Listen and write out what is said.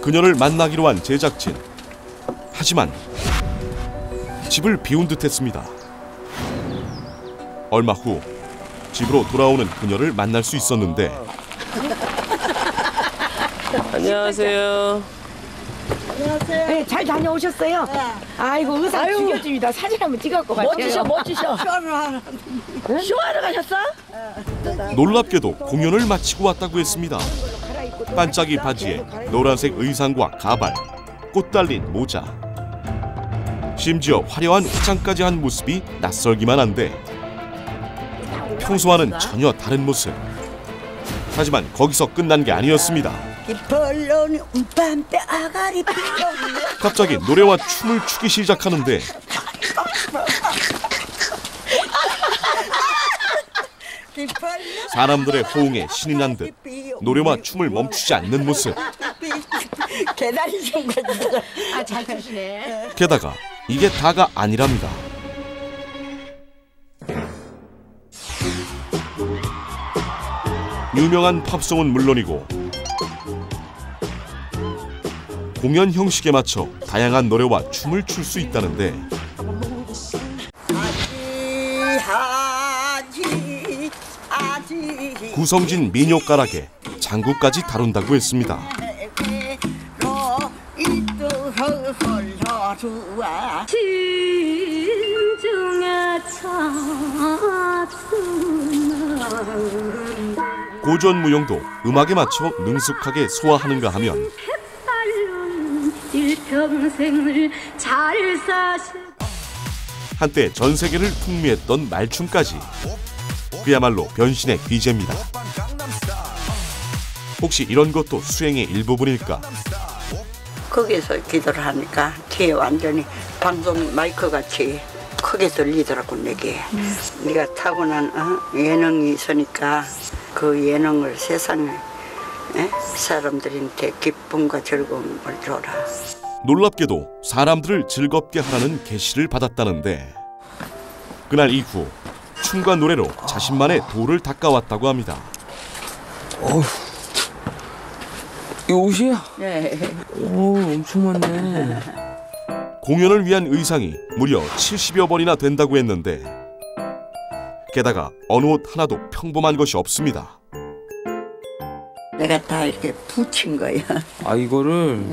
그녀를 만나기로 한 제작진. 하지만 집을 비운 듯했습니다. 얼마 후 집으로 돌아오는 그녀를 만날 수 있었는데 안녕하세요. 네, 잘 다녀오셨어요? 아이고 의상 죽여줍니다. 사진 한번 찍어갖고 가요. 멋지셔 멋지셔 쇼하러 가셨어? 놀랍게도 공연을 마치고 왔다고 했습니다. 반짝이 바지에 노란색 의상과 가발, 꽃 달린 모자. 심지어 화려한 화장까지 한 모습이 낯설기만 한데 평소와는 전혀 다른 모습. 하지만 거기서 끝난 게 아니었습니다. 갑자기 노래와 춤을 추기 시작하는데 사람들의 호응에 신이 난 듯 노래와 춤을 멈추지 않는 모습. 계단이 좀 가지고 아잘 추시네. 게다가 이게 다가 아니랍니다. 유명한 팝송은 물론이고 공연 형식에 맞춰 다양한 노래와 춤을 출 수 있다는데 구성진 민요가락에 장구까지 다룬다고 했습니다. 로 이또 헐헐헐주아 진중에 찾으나 고전 무용도 음악에 맞춰 능숙하게 소화하는가 하면 한때 전 세계를 풍미했던 말춤까지 그야말로 변신의 귀재입니다. 혹시 이런 것도 수행의 일부분일까? 거기서 기도를 하니까 뒤에 완전히 방송 마이크 같이 크게 들리더라고 내게 네가 타고난 어? 예능이 있으니까 그 예능을 세상에 에? 사람들한테 기쁨과 즐거움을 줘라 놀랍게도 사람들을 즐겁게 하라는 계시를 받았다는데 그날 이후 춤과 노래로 자신만의 도를 닦아왔다고 합니다. 이 옷이야? 네. 오, 엄청 많네. 공연을 위한 의상이 무려 70여 벌이나 된다고 했는데 게다가 어느 옷 하나도 평범한 것이 없습니다. 내가 다 이렇게 붙인 거야 아, 이거를